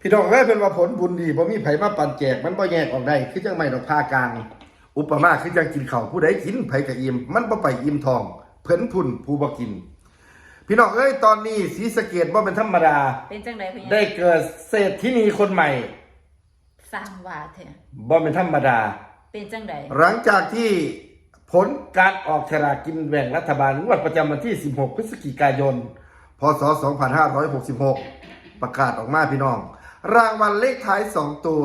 พี่น้องเอ้ยเป็นว่าผลบุญดีบ่มีไผมาปั่นแจกมันบ่แยกออกได้คือจังไม่ดอกผ้ากลาง อุปมาคือจังกินข้าวผู้ใดกินไผก็อิ่มมันบ่ไปอิ่มท้อง เพิ่นพุ่นผู้บ่กิน พี่น้องเอ้ยตอนนี้ศรีสะเกดบ่เป็นธรรมดา เป็นจังไดพะได้ยะเกิดเศรษฐินีคนใหม่สร้างว่าแท้บ่เป็นธรรมดา เป็นจังไดหลังจากที่ผลการออกฉลากกินแบ่งรัฐบาลงวดประจำวันที่ 16 พฤศจิกายน พศ 2566 ประกาศออกมาพี่น้อง รางวัลเลขท้าย2ตัว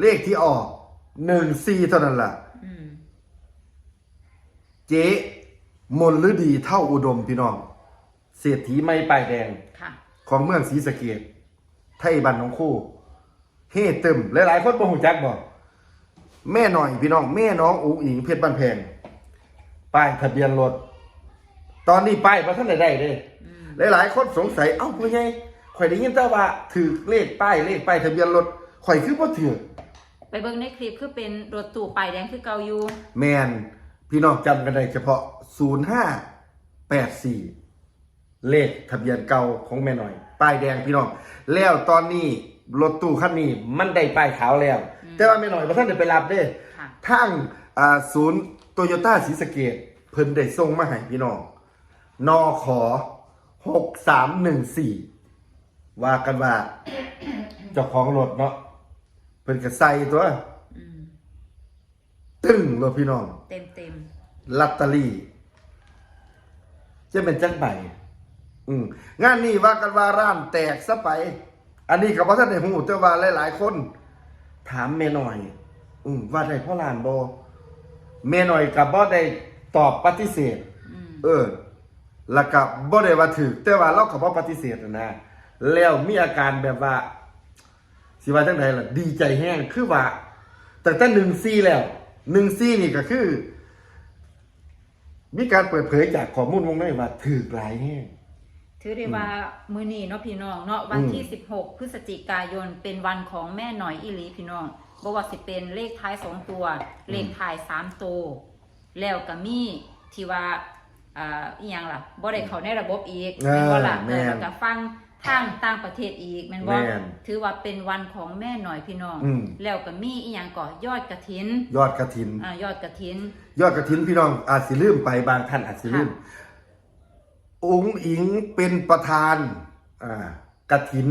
เลขที่ออก1 4เท่านั้นล่ะอืมเจ๊มนฤดีเท่าอุดมพี่น้อง เศรษฐีไม่ป้ายแดง ค่ะ ของเมืองศรีสะเกดไทยบันน้องคู่ เฮ่ตึมหลายๆคนบ่ฮู้จักบ่แม่หน่อยพี่น้อง แม่น้องอุ๋งอิงเพชรบ้านแพง ป้ายทะเบียนรถ ตอนนี้ป้ายบ่ทันได้ได้เด้อืม หลายๆคนสงสัย เอ้าพ่อใหญ่ ข่อยได้ยินแต่ว่าถือเลขป้ายเลขป้ายทะเบียนรถข่อยคือบ่ถือไปเบิ่งในคลิปคือเป็นรถตู้ป้ายแดงคือเก่าอยู่แมนพี่น้องจำกันได้เฉพาะ 0584 เลขทะเบียนเก่าของแม่หน่อย ป้ายแดงพี่น้อง แล้วตอนนี้รถตู้คันนี้มันได้ป้ายขาวแล้ว แต่ว่าแม่หน่อยบ่ทันได้ไปรับเด้ค่ะทางอ่าศูนย์โตโยต้าศรีสะเกดเพิ่นได้ส่งมาให้พี่น้องนอขอ6314 ว่ากันว่าเจ้าของรถเนาะเพิ่นก็ใส่ตัวอืมตึ้งรถพี่น้องเต็มเต็มลอตเตอรี่จะเป็นจังใบอืมงานนี้ว่ากันว่าร้านแตกซะไป อันนี้กับว่าท่านในหูแต่ว่าหลาย ๆ คน ถามแม่หน่อย อืมว่าได้พ่อลานบอแม่หน่อยกับบ่ได้ตอบปฏิเสธ ๆอืม เออ แล้วก็บ่ได้ว่าถือแต่ว่าเราก็บ่ปฏิเสธนะ แล้วมีอาการแบบว่า สิว่าจังไดล่ะ ดีใจแห้งคือว่าแต่แต่หนึ่งซี่แล้วหนึ่งซี่นี่ก็คือ มีการเปิดเผยจากข้อมูลวงในว่าถือหลายแห้งถือได้ว่ามื้อนี้เนาะพี่น้องเนาะวันที่ 16 พฤศจิกายนเป็นวันของแม่หน่อยอีหลีพี่น้องบ่ว่าสิเป็นเลขท้ายสองตัว เลขท้ายสามตัวแล้วก็มีที่ว่าอ่าอีหยังล่ะบ่ได้เข้าในระบบอีกอ่าแม่นบ่ล่ะแม่นเออแล้วก็ฟัง ทางต่างประเทศอีกแม่นบ่แม่นถือว่าเป็นวันของแม่หน่อยพี่น้องอืม แล้วก็มีอีหยังก่อยอดกระถินยอดกระถิน อ่ายอดกระถิน ยอดกระถินพี่น้องอาจสิลืมไปบางท่านอาจสิลืมค่ะองค์อิงเป็นประธานอ่ากระถิน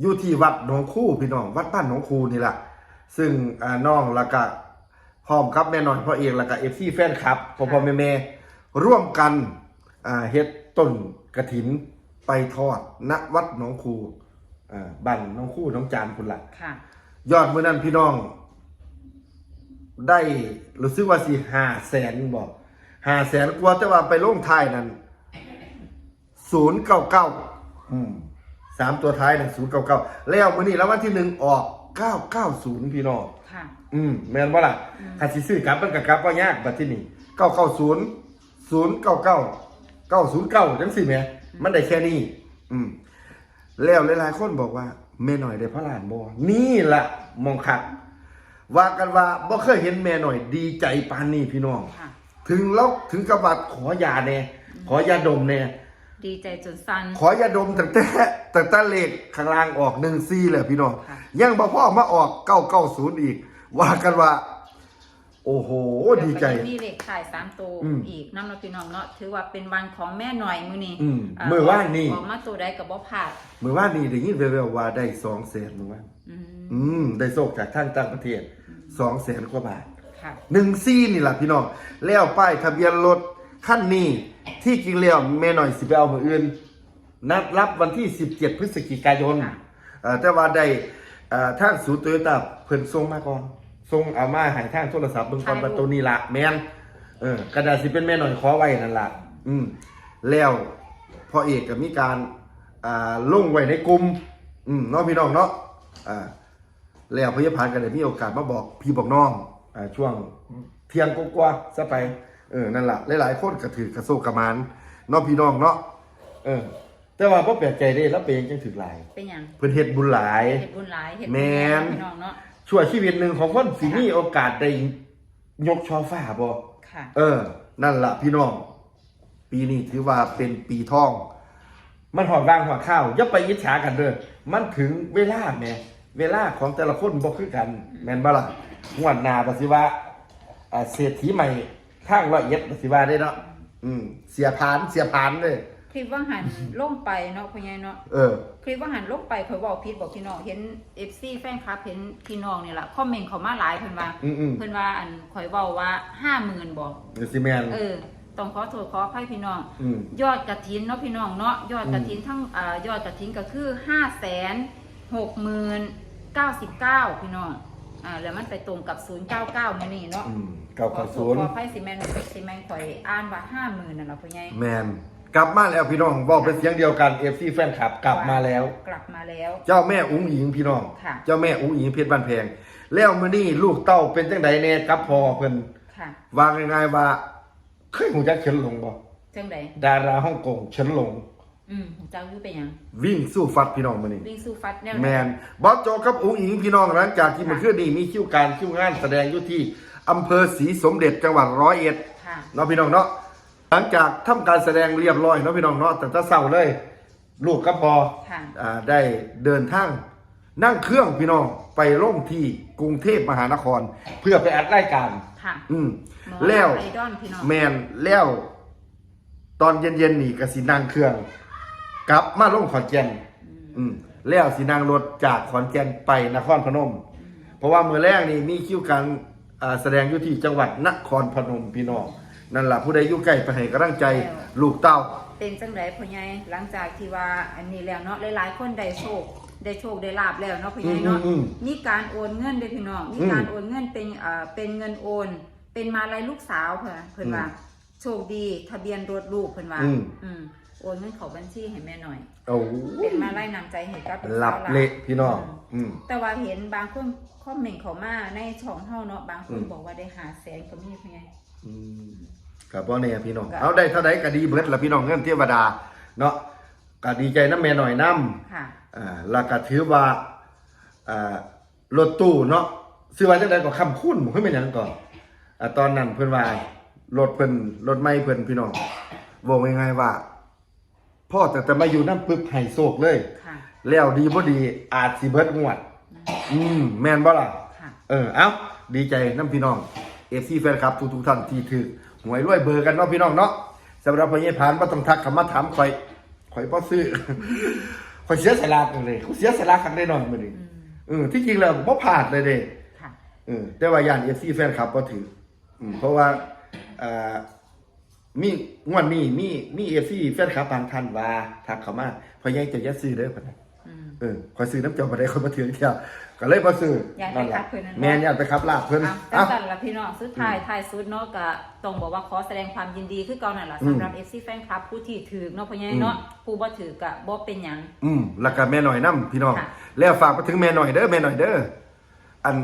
อยู่ที่วัดหนองคู่พี่น้อง วัดบ้านหนองคูนี่แหละซึ่งอ่าน้องแล้วก็พร้อมครับแม่นอนพ่อเอกแล้วก็เอฟซีแฟนคลับพ่อพ่อแม่แม่ร่วมกันอ่าเฮ็ดต้นกระถิน ไปทอดณวัดหนองคูอ่าบ้านหนองคูหน้องจานคุณละค่ะ ยอดมื้อนั้นพี่น้อง ได้รู้สึกว่าสิห้าแสนบอกห้าแสนกว่าแต่ว่าไปลงท้ายนั้นศูนย์เก้าเก้าสามตัวท้ายนั่นศูนย์เก้าเก้าแล้วมื้อนี้แล้ววันที่หนึ่งออกเก้าเก้าศูนย์พี่น้องค่ะ อืมแม่นบ่ล่ะถ้าสิซื้อกลับมันก็กลับบ่ยากบัดที่นี่เก้าเก้าศูนย์ศูนย์เก้าเก้าเก้าศูนย์เก้าจังสิแหม่ มันได้แค่นี้อืมแล้วหลายๆคนบอกว่าแม่หน่อยได้พระหลานบ่นี่ล่ะมองคักว่ากันว่าบ่เคยเห็นแม่หน่อยดีใจปานนี้พี่น้อง ค่ะ ถึงแล้วถึงกับว่าขอยาแน่ขอยาดมแน่ดีใจจนสั่น ขอยาดมตั้งแต่ตั้งแต่เลขข้างล่างออก1 4เลยพี่น้อง ค่ะ ยังบ่พอมาออก990อีก ว่ากันว่า โอ้โห ดีใจ แล้วก็ยังมีเลขถ่ายสามตัวอืม อีกน้ำเราพี่น้องเนาะถือว่าเป็นวันของแม่หน่อยมื้อนี้อืมามื้อวานนี้ออกมาตัวใดกับบ่พลาดเมื่อวานนี้ได้ยินแว่วๆว่าได้2แสนมื้อวานอืมอืม ได้โชคจากทางต่างประเทศ2แสนกว่าบาท ค่ะ หนึ่งซี่นี่แหละพี่น้อง แล้วป้ายทะเบียนรถขั้นนี้ที่จริงแล้วแม่หน่อยสิไปเอามืออื่น นัดรับวันที่ 17 พฤศจิกายนค่ะ เอ่อแต่ว่าได้เอ่อทางศูนย์โตโยต้าเพิ่นส่งมาก่อน ส่งเอามาให้ทางโทรศัพท์เบิ่งก่อนว่าตัวนี้ละแม่นเออกระดาษสิเป็นแม่หน่อยขอไว้นั่นล่ะอืมแล้วพ่อเอกก็มีการอ่าลงไว้ในกลุ่มอืมเนาะพี่น้องเนาะอ่าแล้วพยาพานก็เลยมีโอกาสมาบอกพี่บอกน้องอ่าช่วงเที่ยงกว่าๆซะไปเออนั่นแหละหลายๆคนก็ถือกระโซกกระมานเน้องพี่น้องเนาะเออ แต่ว่าพ่แปลกใจเด้แล้วเป็นจังถือหลายเป็นหยังเพิ่นเฮ็ดบุญหลายเฮ็ดบุญหลายเฮ็ดบุญแม่นแล้วพี่น้องเนาะ ชั่วชีวิตหนึ่งของคนสิมีโอกาสได้ยกช่อฟ้าบ่ค่ะ เออ นั่นล่ะพี่น้อง ปีนี้ถือว่าเป็นปีทอง มันหอดวางหัวข้าวอย่าไปอิจฉากันเด้อมันถึงเวลาแหม่เวลาของแต่ละคนบ่คือกัน แม่นบ่ล่ะงวดหน้าบ่สิว่าอ่าเศรษฐีใหม่ทางร้อยเอ็ดบ่สิว่าได้เนาะอืมเสียผานเสียผานเลยค ลิปว่าหันลงไปเนาะพ่อใหญ่เนาะเออ คลิปว่าหันลงไปข่อยเว้าผิดบอกพี่น้องเห็น FC แฟนคลับเห็นพี่น้องนี่ล่ะคอมเมนต์เขามาหลายเพิ่นว่าอืมเพิ่นว่าอันข่อยเว้าว่า50,000บ่ๆนี่สิแม่นเออต้องขอโทษขออภัยพี่น้อง อืม ยอดกระถินเนาะพี่น้องเนาะยอดกระถินทั้งอ่ายอดกระถินก็คือห้าแสนหกหมื่นเก้าสิบเก้าพี่น้องอ่าแล้วมันไปตรงกับศูนย์เก้าเก้านี่นี่เนาะอืมเก้าขอเก้าโทศูษนย์ขออภัยสิแมนสิแมนข่อยอ่านว่าห้าหมื่นน่ะเนาะพ่อใหญ่แมน กลับมาแล้วพี่น้องบอกเป็นเสียงเดียวกัน FC แฟนคลับกลับมาแล้ว กลับมาแล้ว เจ้าแม่อุ้งอิงพี่น้อง ค่ะ เจ้าแม่อุ้งอิงเพชรบ้านแพง แล้วมื้อนี้ลูกเต้าเป็นจังไดแน่กับพ่อเพิ่นค่ะวางง่ายๆว่าเคยหูจักเฉินหลงบ่จังใดดาราฮ่องกงเฉินหลง อืมเจ้าอยู่เป็นหยังวิ่งสู้ฟัดพี่น้องมื้อนี้ วิ่งสู้ฟัดแนวแมนบอสโจกับอุ้งอิงพี่น้องหลังจากที่เมื่อคืนนี้มีคิวการคิวงานแสดงอยู่ที่อำเภอศรีสมเด็จจังหวัดร้อยเอ็ดค่ะ เนาะพี่น้องเนาะ หลังจากทำการแสดงเรียบร้อยเนาะพี่น้องเนาะแต่ถ้าเศร้าเลย ลูกกับพอค่ะ อ่าได้เดินทางนั่งเครื่องพี่น้องไปร่มที่กรุงเทพมหานคร เพื่อไปอัดรายการ ค่ะอืมหมอแล้ว ไอดอลพี่น้องแมนแล้ว ตอนเย็นๆนี่ก็สินั่งเครื่อง กลับมาลงขอนแก่นอืมแล้วสินั่งรถจากขอนแก่นไปนครพนม เพราะว่ามือแรกนี่มีคิวการอ่าแสดงอยู่ที่จังหวัดนครพนมพี่น้อง นั่นแหละผู้ใดอยู่ใกล้ไปให้กำลังใจลูกเต้า เป็นจังไดพ่อใหญ่หลังจากที่ว่าอันนี้แล้วเนาะหลายๆ คนได้โชคได้โชคได้ลาบแล้วเนาะพ่อใหญ่เนาะอืมอืมมีการโอนเงินเด้อพี่น้องมีอืมการโอนเงินเป็นอ่าเป็นเงินโอน เป็นมาลัยลูกสาวเพิ่นเพิ่นว่าโชคดีทะเบียนรถลูกเพิ่นว่าอืม อืมโอนเงินเข้าบัญชีให้แม่หน่อย โอ้เป็นมาลัยนำใจให้กับหลับเละพี่น้องมอืม แต่ว่าเห็นบางคนคอมเมนต์เข้ามาในช่องเฮาเนาะบางคนอืม บอกว่าได้หาแสนก็มีพ่อใหญ่อืม กับพ่อเนี่ยพี่น้องก็เอาได้เท่าใดก็ดีเบิดละพี่น้องเงินเทวดา เนาะก็ดีใจน้ำแม่หน่อยน้ำค่ะอ่าแล้วก็ถือว่าอ่ารถตู้เนาะซื้อว่าจังไดก็คำคุ้นบ่คือเป็นหยังก่อนอ่าตอนนั้นเพิ่นว่ารถเพิ่นรถไม่เพิ่นพี่น้องบอกง่ายๆว่าพ่อแต่แต่มาอยู่น้ำปึ๊บให้โศกเลยค่ะแล้วดีบ่ดีอาจสิเบิดงวด อืมแม่นบ่ล่ะค่ะเออ เอ้า ดีใจน้ำพี่น้อง FC แฟนคลับทุกๆท่านที่ถือหวยรวยเบอร์กันเนาะพี่น้องเนาะสำหรับพ่อใหญ่ผานบ่ต้องทักเข้ามาถามข่อยข่อยบ่ซื้อข่อยเสียสละกันเลยข่อยเสียสละครั้งได้นอนมื้อนี้อืมเออที่จริงแล้วบ่พลาดเลยเด้ค่ะเออแต่ว่าย่าน FC แฟนคลับบ่ถืออืมเพราะว่าอ่ามีงวดนี้มีมี FC แฟนคลับบางท่านว่าทักเข้ามาพ่อใหญ่จะอย่าซื้อเด้อพุ่นน่ะอืมเออข่อยซื้อน้ำเจ้าบ่ได้ข่อยบ่ถือเที่ยว ก็เลยบ่ซื้อย้านไปขับเพิ่นนั่นเนาะแม่นย่านไปขับลาบเพิ่นอะจัเอ้างสันละพี่น้องสุดท้ายท้ายสุดเนาะก็ต้องบอกว่าขอแสดงความยินดีคือเก่านั่นล่ะอืม สำหรับ FC แฟนคลับผู้ที่ถือเนาะพ่อใหญ่เนาะผู้บ่ถือก็บ่เป็นหยัง อืมแล้วก็แม่หน่อยนํพี่น้อง ค่ะ แล้วฝากไปถึงแม่หน่อยเด้อแม่หน่อยเด้ออัน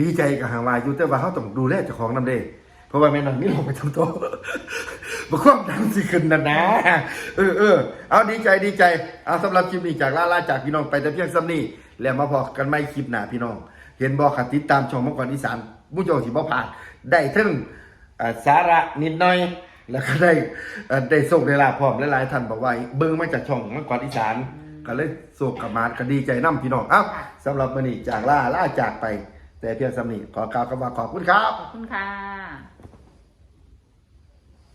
ดีใจกับหางวาอยู่แต่ว่าเขาต้องดูแลเจ้าของนำเด้เพราะว่าแม่หน่อยมีโรคประจำตัว บ่ความดันสิขึ้นนะนะเออเออเอาดีใจดีใจเอาสำหรับคลิปนี้จากลาลาจากพี่น้องไปแต่เพียงซ้ำนี้ แล้วมาพอกันไม่คลิปหน้าพี่น้อง เห็นบ่ขัดติดตามช่องมังกรอีสานผู้โจสิบ่ผ่าน ได้ถึงสาระนิดหน่อย แล้วก็ได้ได้ส่งได้ลาภพร้อมหลายๆท่านบอกว่าเบิ่งมาจากช่องมังกรอีสานก็เลยโศกกับมาดก็ดีใจนํพี่น้องเอ้าสำหรับมื้อนี้จากล่าล่าจากไป แต่เพียงซ้ำนีขอกล่าวคำว่าขอบคุณครับ ขอบคุณค่ะ